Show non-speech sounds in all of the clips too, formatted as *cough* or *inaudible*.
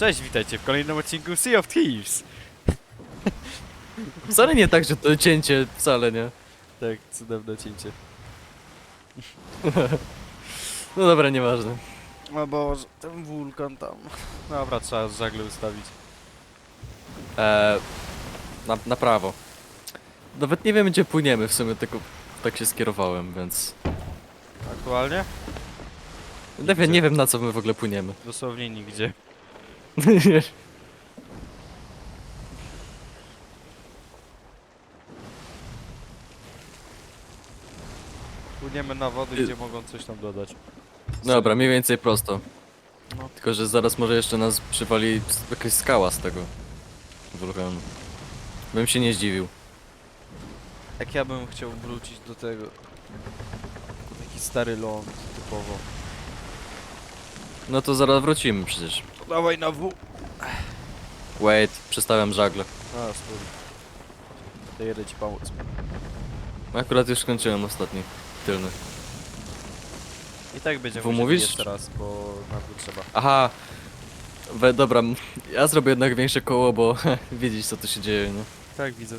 Cześć, witajcie w kolejnym odcinku Sea of Thieves. *laughs* Wcale nie tak, że to cięcie, wcale nie. Tak, cudowne cięcie. *laughs* No dobra, nieważne. O Boże, ten wulkan tam. Dobra, trzeba żagle ustawić. Eee, na, na prawo. Nawet nie wiem, gdzie płyniemy w sumie, tylko tak się skierowałem, więc... Aktualnie? Nie wiem, nie wiem na co my w ogóle płyniemy. Dosłownie nigdzie. *laughs* Płyniemy na wody, Y- gdzie mogą coś tam dodać. Dobra, mniej więcej prosto. No. Tylko, że zaraz może jeszcze nas przywali jakaś skała z tego wulkanu. Bym się nie zdziwił. Jak ja bym chciał wrócić do tego. Taki stary ląd typowo. No to zaraz wrócimy przecież. Dawaj na W. Wait, przestałem żagle. A, spójrz. To jedę ci pomóc. Akurat już skończyłem ostatni, tylny. I tak będziemy W musieli mówisz? jeszcze raz, bo na trzeba. Aha! We, dobra, m- ja zrobię jednak większe koło, bo *laughs* wiedzieć co tu się dzieje, nie? Tak, widzę.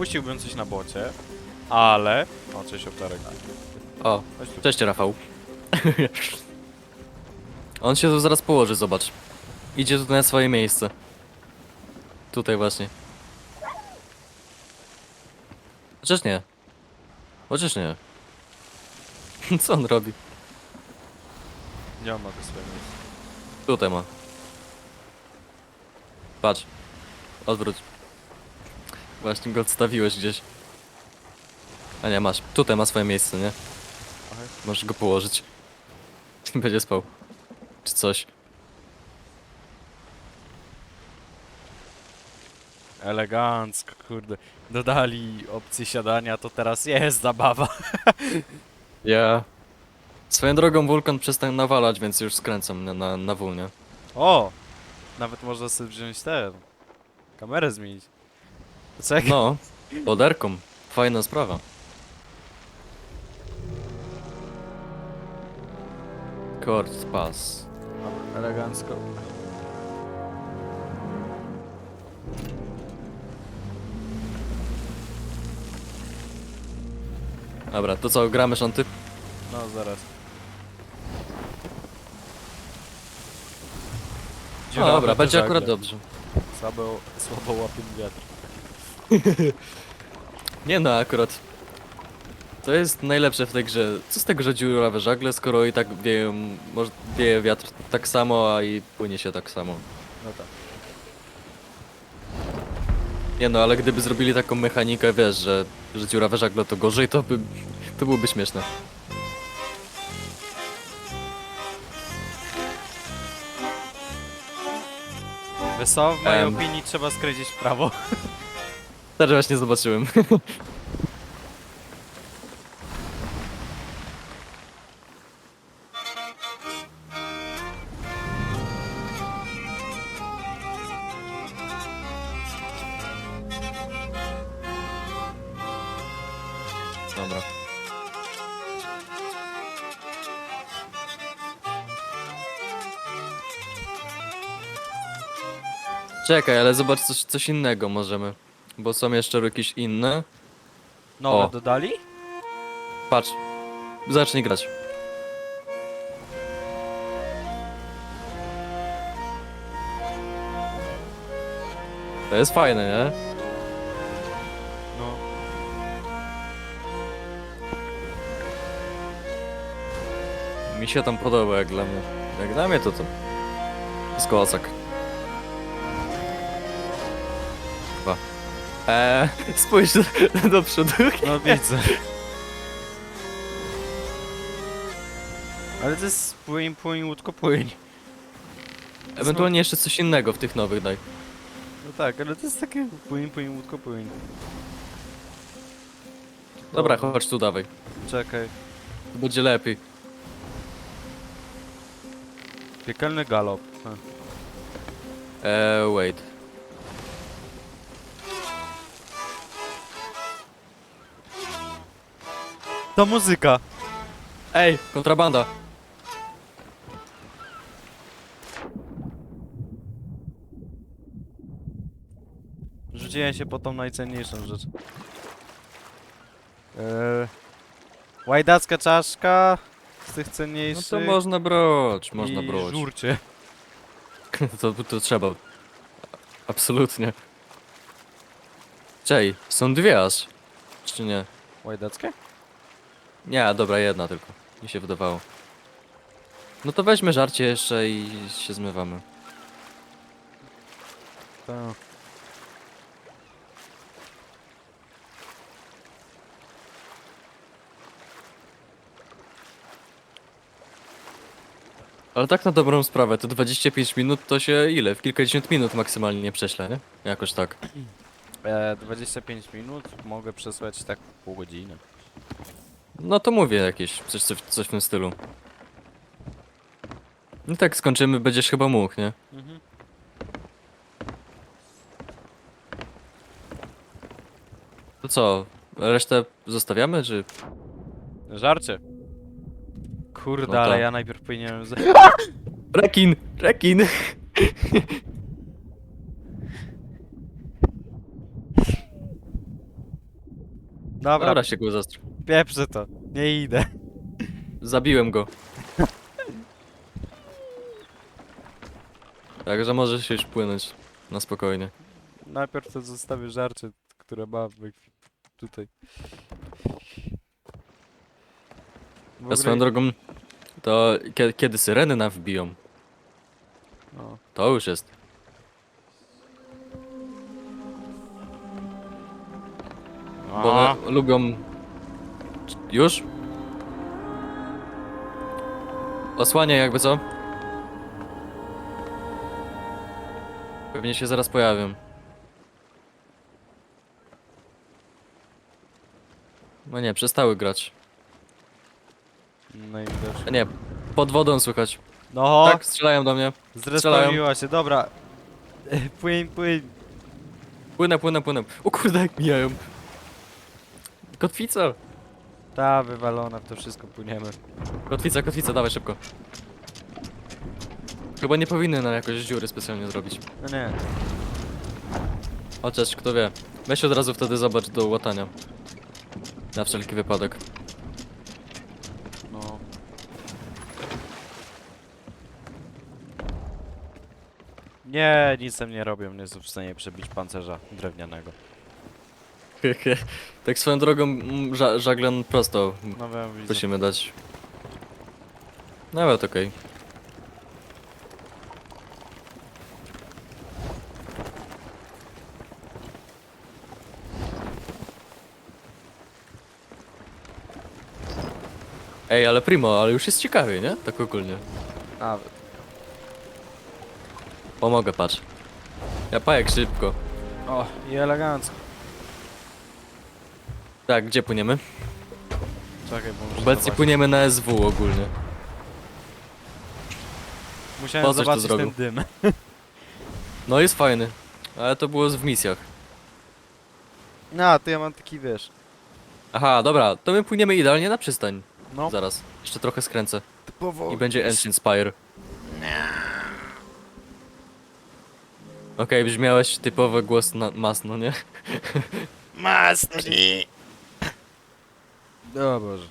Puściłbym coś na bocie, ale... O, cześć obtarek. O, Chodź tu. cześć Rafał. On się tu zaraz położy, zobacz. Idzie tutaj na swoje miejsce. Tutaj właśnie. Chociaż nie. Chociaż nie. *laughs* Co on robi? Gdzie on ma te swoje miejsce? Tutaj ma. Patrz. Odwróć. Właśnie go odstawiłeś gdzieś. A nie, masz. Tutaj ma swoje miejsce, nie? Aha. Możesz go położyć. *laughs* Będzie spał. Czy coś. Elegancko, kurde. Dodali opcję siadania, to teraz jest zabawa. *laughs* Ja. Swoją drogą wulkan przestał nawalać, więc już skręcam na, na, na nie? O! Nawet można sobie wziąć ten. Kamerę zmienić. Jak... No. Poderką. Fajna sprawa. Kord. Dobra, Elegancko. Dobra, to co, gramy szanty? No zaraz. No dobra, będzie żagle. akurat dobrze. Słabo, słabo łapie wiatr. *laughs* Nie no, akurat. To jest najlepsze w tej grze. Co z tego, że dziurawe żagle, skoro i tak wieją, może wieje wiatr tak samo, a i płynie się tak samo. No tak. Nie no, ale gdyby zrobili taką mechanikę, wiesz, że, że dziurawe żagle to gorzej, to by, to byłoby śmieszne. Wysoko, w mojej Em. opinii trzeba skręcić w prawo. *laughs* Też właśnie zobaczyłem. *laughs* Dobra. Czekaj, ale zobacz coś, coś innego możemy. Bo są jeszcze jakieś inne. Nowe O. dodali? Patrz. Zacznij grać. To jest fajne, nie? No. Mi się tam podoba jak dla mnie. Jak dla mnie to to. jest kołasak. Eee, spójrz do, do przodu. No widzę. Ale to jest płyń, płyń, łódko, płyń. Ewentualnie jeszcze coś innego w tych nowych daj. No tak, ale to jest takie płyń, płyń, łódko, płyń. Dobra, chodź tu dawaj. Czekaj. To będzie lepiej. Piekielny galop. A. Eee, wait. To muzyka! Ej, kontrabanda. Rzuciłem się po tą najcenniejszą rzecz. Eee, łajdacka czaszka z tych No cenniejszych. to można broć, można i broć. żurcie. *laughs* To, to trzeba. Absolutnie. Czej, są dwie aż. Czy nie? Łajdackie? Nie, dobra, jedna tylko. Mi się wydawało. No to weźmy żarcie jeszcze i się zmywamy. Tak. Ale tak na dobrą sprawę, to 25 minut to się ile? W kilkadziesiąt minut maksymalnie nie prześlę, nie? Jakoś tak. E, 25 minut, mogę przesłać tak pół godziny. No to mówię jakieś, coś, coś, coś w tym stylu. No tak skończymy, będziesz chyba mógł, nie? Mhm. To co, resztę zostawiamy, czy... Żarcie. Kurde, No to- ale ja najpierw powinienem... Z... *laughs* Rekin! Rekin! Dobra, Dobra, się go zastrz. Pieprzę to. Nie idę. Zabiłem go. Także możesz się już płynąć na spokojnie. Najpierw to zostawię żarcie, które ma w ekwi- tutaj. W Ja swoją drogą, to kie- kiedy syreny nam wbiją, No. to już jest. Bo one lubią... Już? Osłania jakby co? Pewnie się zaraz pojawią. No nie, przestały grać. najwidoczniej. A nie, pod wodą słychać. No, Tak, strzelają do mnie. zrespełniła się, dobra. *laughs* Płyń, płyń. Płynę, płynę, płynę. O kurde, jak mijają. Kotwica! Ta wywalona, w to wszystko płyniemy. Kotwica, kotwica, dawaj szybko. Chyba nie powinny nam jakoś dziury specjalnie zrobić. No nie. Chociaż kto wie. Weź od razu wtedy zobacz do łatania. Na wszelki wypadek. No. Nie, nic tam nie robią, nie są w stanie przebić pancerza drewnianego. Tak swoją drogą ża prosto No wiem, widzę. musimy dać. Nawet okej. Ej, ale primo, ale już jest ciekawie, nie? Tak ogólnie. A, Pomogę, patrz. Ja pajek szybko. o, i elegancko. Tak, gdzie płyniemy? Czekaj, bo muszę Obecnie zobaczyć. płyniemy na SW ogólnie. Musiałem Po coś to zobaczyć ten dym. *laughs* No jest fajny. Ale to było w misjach. No, to ja mam taki, wiesz, Aha, dobra, to my płyniemy idealnie na przystań. no, Zaraz, jeszcze trochę skręcę. typowo... I będzie Ancient Spire. Okej, brzmiałeś typowy głos na masno, nie? *laughs* Mastri! O Boże.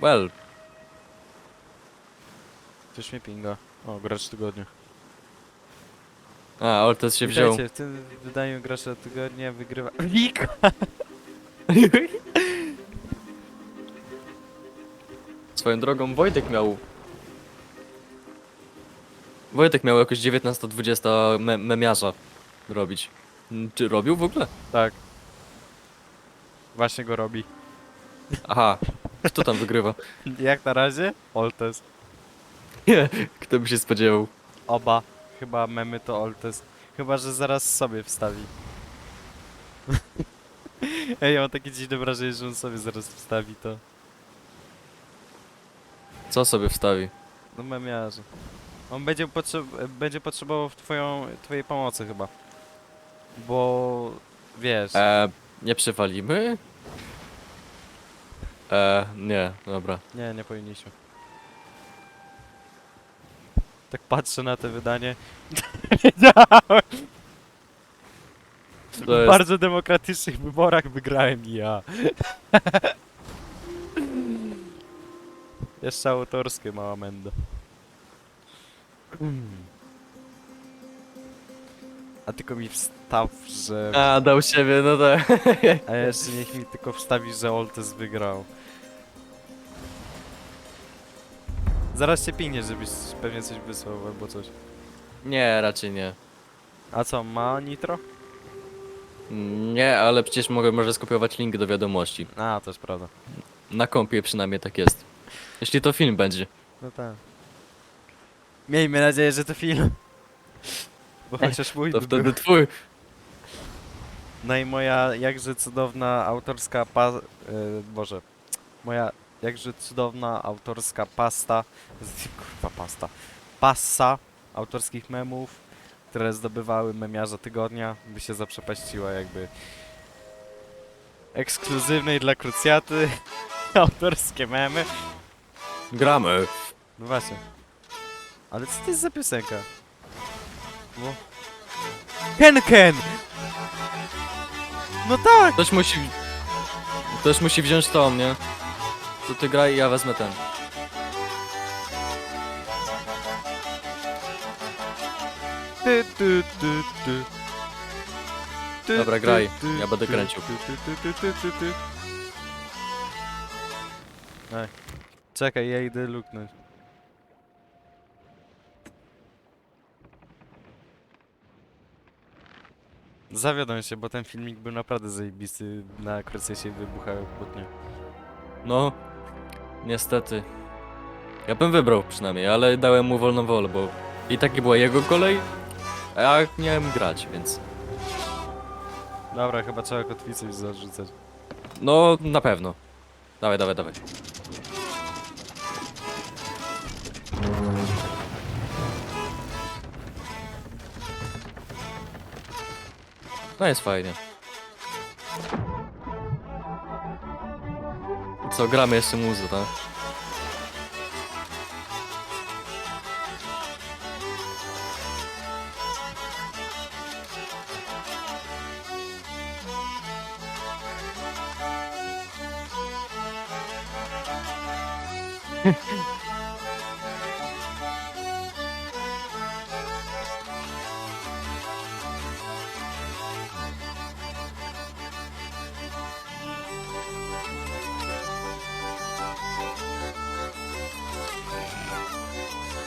Well, Coś mnie pinga. O, gracz tygodnia. a, Oltes się wziął. Witajcie, w tym wydaniu gracza tygodnia wygrywa... *laughs* Wika! Swoją drogą Wojtek miał... Wojtek miał jakoś 19-20 me memiarza robić. Czy robił w ogóle? Tak. Właśnie go robi. Aha, kto tam wygrywa? *laughs* Jak na razie? Oltes. Kto by się spodziewał. Oba. Chyba memy to Oltes. Chyba, że zaraz sobie wstawi. *laughs* Ej, ja mam takie dziwne wrażenie, że on sobie zaraz wstawi to. Co sobie wstawi? No memiarze. On będzie, potrzeb będzie potrzebował w twoją, twojej pomocy chyba. Bo wiesz. E, nie przywalimy? E, nie, dobra. Nie, nie powinniśmy. Tak patrzę na to wydanie. Wiedziałem! To W jest, bardzo demokratycznych wyborach wygrałem ja. Jeszcze autorskie mała menda. A tylko mi wstaw, że... A, dał siebie, no tak. A jeszcze niech mi tylko wstawi, że Oltes wygrał. Zaraz cię pingnie, żebyś pewnie coś wysłał albo coś. Nie, raczej nie. A co, ma nitro? Nie, ale przecież mogę może skopiować link do wiadomości. A, to jest prawda. Na kompie przynajmniej tak jest. Jeśli to film będzie. No tak. Miejmy nadzieję, że to film. *laughs* Bo chociaż mój To by był. wtedy twój. No i moja jakże cudowna autorska pa... E, Boże. Moja jakże cudowna autorska pasta... *laughs* Kurwa pasta. Passa autorskich memów, które zdobywały memiarza tygodnia, by się zaprzepaściła jakby... Ekskluzywnej dla krucjaty *laughs* autorskie memy. Gramy. No właśnie. Ale co to jest za piosenka? No. Ken Ken! No tak! Ktoś musi... Ktoś musi wziąć tą, nie? To ty graj i ja wezmę ten. Ty, ty, ty, ty. Ty, Dobra, ty, graj. ty, Ja będę ty, kręcił. ty, ty, ty, ty, ty, ty. Ej. Czekaj, ja idę luknąć. Zawiodłem się, bo ten filmik był naprawdę zajebisty. Na się wybuchały kłótnie. No, niestety. Ja bym wybrał przynajmniej, ale dałem mu wolną wolę, bo i tak była jego kolej, a ja miałem grać, więc... Dobra, chyba trzeba kotwicę już zarzucać. No, na pewno. Dawaj, dawaj, dawaj. No jest fajnie. Co, gramy jeszcze muzy, tak?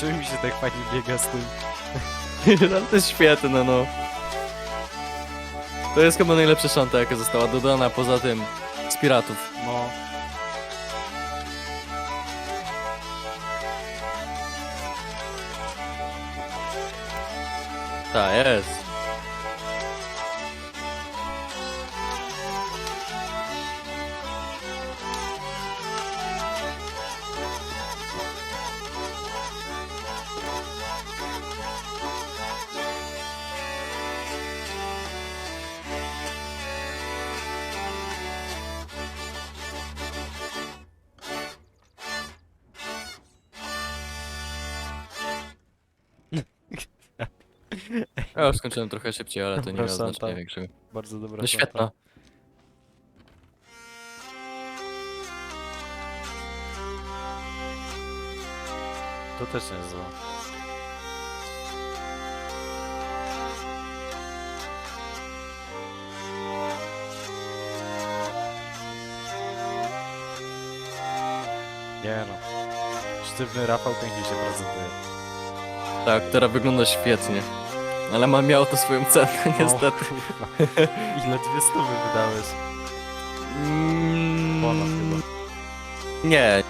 Czemu mi się tak fajnie biega z tym? Ale *laughs* to jest świetne, no. To jest chyba najlepsza szanta, jaka została dodana poza tym z piratów. Ja już skończyłem trochę szybciej, ale to nie miało znaczenia większego. Bardzo dobra. No świetna. To też nie jest złe. Nie no. Sztywny Rafał pięknie się prezentuje. Tak, teraz wygląda świetnie. Ale ma miało to swoją cenę, *laughs* niestety. Kurwa. Ile dwie stówy wydałeś? Mm, Ponad chyba. Nie.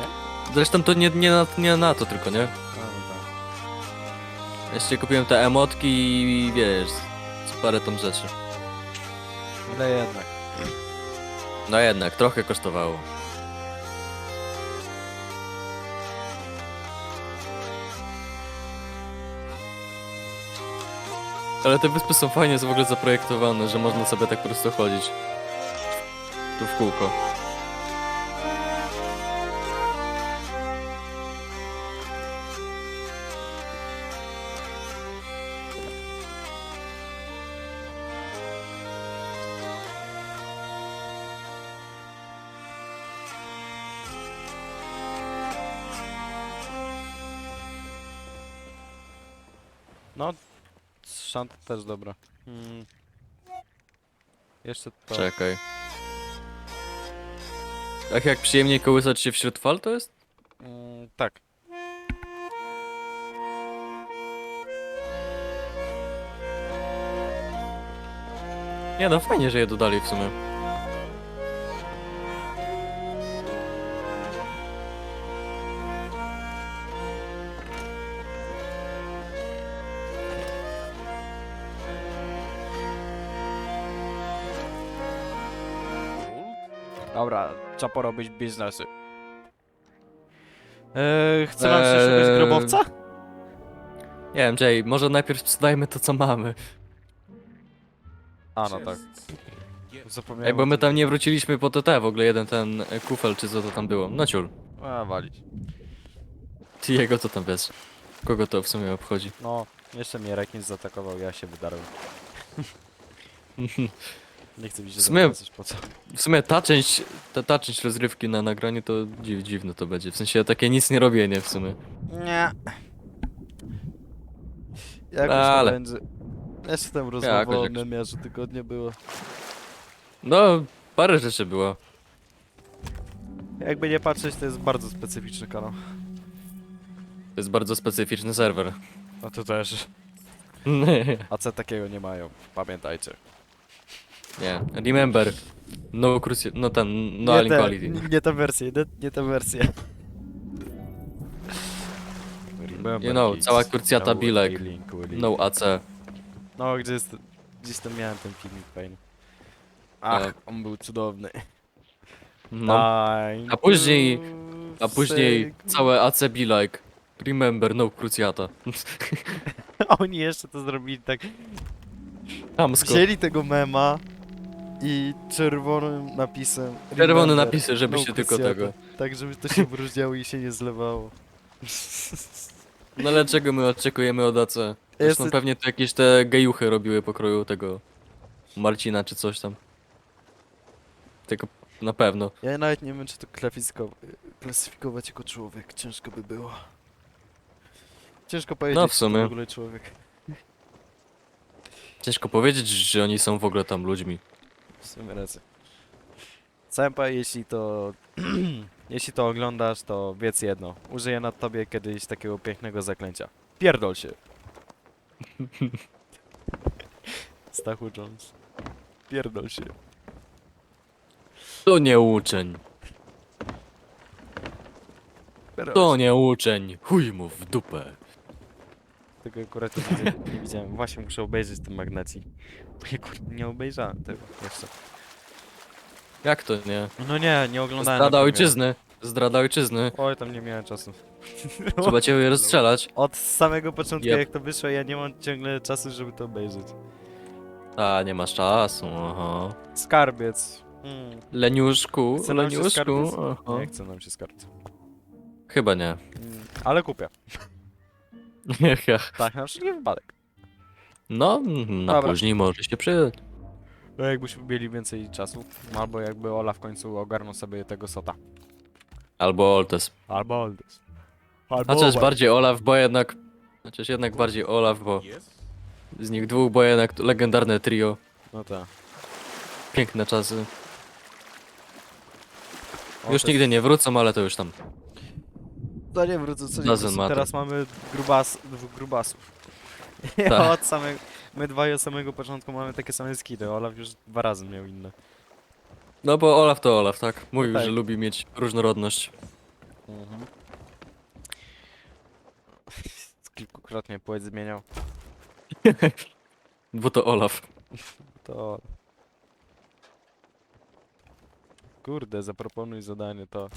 Nie? Zresztą to nie, nie, na, nie na to tylko, nie? A, no tak. Jeszcze kupiłem te emotki i wiesz, z parę tam rzeczy. Ale jednak. No jednak, trochę kosztowało. Ale te wyspy są fajnie w ogóle zaprojektowane, że można sobie tak po prostu chodzić. Tu w kółko. No, szant też dobra. Hmm. Jeszcze to. Czekaj. Tak jak przyjemniej kołysać się wśród fal to jest? Mm, tak. Nie no, fajnie, że je dodali w sumie. Dobra, trzeba porobić biznesy. Eee, chce nam się Eee. szukać grobowca? Nie wiem, Jay, może najpierw sprzedajmy to co mamy. A, no tak. Zapomniałem. Ej, bo my tam nie wróciliśmy po TT, w ogóle jeden ten e, kufel, czy co to tam było. No ciul. A, walić. Ty jego to tam wiesz. Kogo to w sumie obchodzi? No, jeszcze mnie rekin zaatakował, ja się wydarłem. *laughs* Nie chcę mi się W sumie- zawracać, po co? W sumie ta część, ta, ta część rozrywki na nagraniu to dziw, dziwne to będzie. W sensie takie nic nie robienie w sumie. Nie. Jakoś Ale. to będzie. Rozmowa o jakoś. nemiarzu tygodnia było. No, parę rzeczy było. Jakby nie patrzeć, to jest bardzo specyficzny kanał. To jest bardzo specyficzny serwer. No to też. *laughs* AC takiego nie mają, pamiętajcie. Nie, remember. No cruci... no ten, no nie, alien te, quality. nie, nie ta wersja, nie, nie ta wersja. Remember You know, kids, cała kurcjata no killing will No AC. No, gdzie jest... Gdzieś tam miałem ten filmik fajny. Ach, Tak. on był cudowny. No. A później- to A później six. całe AC be like. Remember, no cruciata. *laughs* Oni jeszcze to zrobili tak. Chamsko. Wzięli tego mema i czerwonym napisem. Czerwone remember, napisy, żeby no się tylko cruciata. tego. Tak, żeby to się wyróżniało i się nie zlewało. No ale czego my oczekujemy od AC? Zresztą Jest- pewnie to jakieś te gejuchy robiły pokroju tego Marcina czy coś tam. Tylko na pewno. Ja nawet nie wiem, czy to klasyfiko- klasyfikować jako człowiek. Ciężko by było. Ciężko powiedzieć, No, czy to sumie. w ogóle człowiek. Ciężko powiedzieć, że oni są w ogóle tam ludźmi. Sumie racja. Sępa, jeśli to... *clears throat* jeśli to oglądasz, to wiedz jedno. Użyję na tobie kiedyś takiego pięknego zaklęcia. Pierdol się. *laughs* Stachu Jones. Pierdol się. To nie uczeń. To nie uczeń. Chuj mu w dupę. Tego akurat nie, widzę, nie widziałem. Właśnie muszę obejrzeć ten magnaci. Bo ja kurde nie obejrzałem tego jeszcze. Jak to nie? No nie, nie oglądałem. Zdrada na premierę. ojczyzny. Zdrada ojczyzny. Oj, tam nie miałem czasu. Trzeba cię rozstrzelać. Od samego początku Yep. jak to wyszło, ja nie mam ciągle czasu, żeby to obejrzeć. A, nie masz czasu, aha. Skarbiec. Hmm. Leniuszku, Chce nam się leniuszku, skarbiec? Nie chce nam się skarbiec. Chyba nie. Mm, ale kupię. *laughs* Tak, na wszelki wypadek. No, na Dobra. później może się przydać. No jakbyśmy mieli więcej czasu, albo jakby Ola w końcu ogarnął sobie tego sota. Albo Oltes. Albo Oldes. Albo Chociaż obaj. bardziej Olaf, bo jednak... Chociaż jednak bardziej Olaf, bo z nich dwóch, bo jednak to legendarne trio. No tak. Piękne czasy. Już nigdy nie wrócą, ale to już tam. To nie wrócę, co nie Doesn't wrócę. matter. Teraz mamy grubas, dwóch grubasów. *laughs* Tak. od samego, my dwaj od samego początku mamy takie same skiny, Olaf już dwa razy miał inne. No bo Olaf to Olaf, tak? Mówił, tak. że lubi mieć różnorodność. Mhm. *laughs* Kilkukrotnie płeć zmieniał. *laughs* Bo to Olaf. To... Kurde, zaproponuj zadanie to.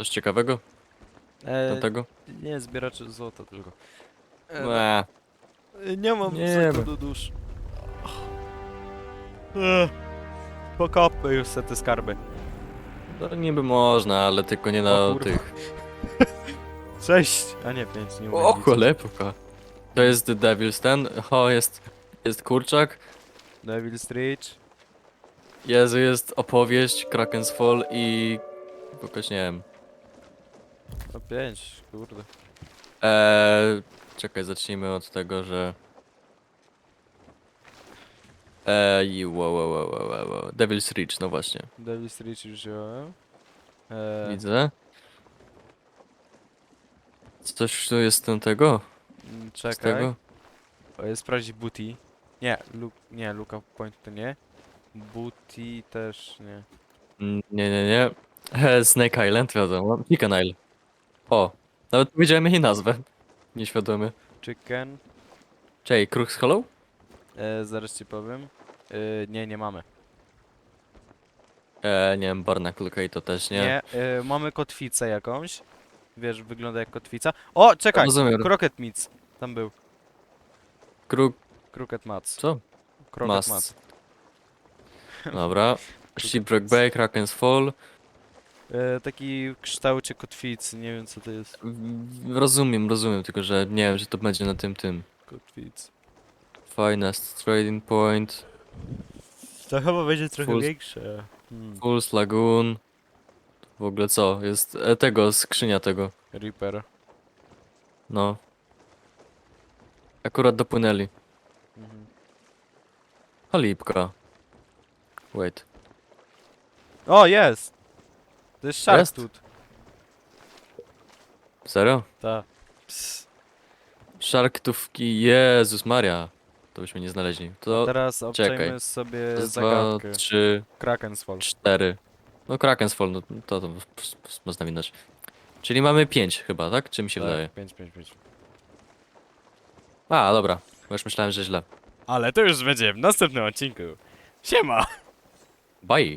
Coś ciekawego? E, Do tego? nie, zbieracze złota tylko. E, Eee. e, nie mam Nie nie do dusz. E, Pokopmy już se te skarby. No niby można, ale tylko nie na O kurwa. tych. *laughs* Sześć! A nie, pięć, nie umiem O liczyć. cholepuka. To jest The Devil's ten. O, jest, jest kurczak. Devil's Reach. Jezu, jest opowieść, Kraken's Fall i... Jakoś nie wiem. No pięć, kurde. Eee, czekaj, zacznijmy od tego, że... Eee, wow, wow, wow, wow, wow, wow. Devil's Reach, no właśnie. Devil's Reach już wziąłem. E, Widzę. Coś tu jest ten tego? mm, Z czekaj. tego? O, Sprawdzić booty. Nie, look, nie, lookup point to nie. Booty też nie. Mm, Nie, nie, nie. E, *laughs* Snake Island, wiadomo. Chicken Isle. O, nawet powiedziałem jej nazwę. Nieświadomy. Chicken. Czej, Crux Hollow? E, zaraz ci powiem. E, nie, nie mamy. E, nie wiem, Barnacle to też nie. Nie, e, mamy kotwicę jakąś. Wiesz, wygląda jak kotwica. O, czekaj! Rozumiem. Meats. Tam był. Kruk... Croquet Mats. co? Croquet Mats. Mats. Dobra. *laughs* Shipwreck Bay, Kraken's Fall. E, taki w kształcie kotwicy, nie wiem co to jest. Rozumiem, rozumiem, tylko że nie wiem, że to będzie na tym, tym. Kotwic. Finest Trading Point, To chyba będzie trochę Full- większe. Hmm. Fools Lagoon. W ogóle co? Jest e, tego, skrzynia tego. Reaper. No. Akurat dopłynęli. Mhm. Halipka. Wait. O, jest! To jest Shark Jest? Tooth. Serio? Ta. Sharktówki, Jezus Maria. To byśmy nie znaleźli. To Teraz obczajmy czekaj. sobie raz, dwa, zagadkę. trzy, Kraken's Fall. cztery. No Kraken's Fall, no to, to można widać. Czyli mamy pięć chyba, tak? Czy mi się wydaje? 5, 5, 5. A, dobra. Bo już myślałem, że źle. Ale to już będzie w następnym odcinku. Siema! Bye.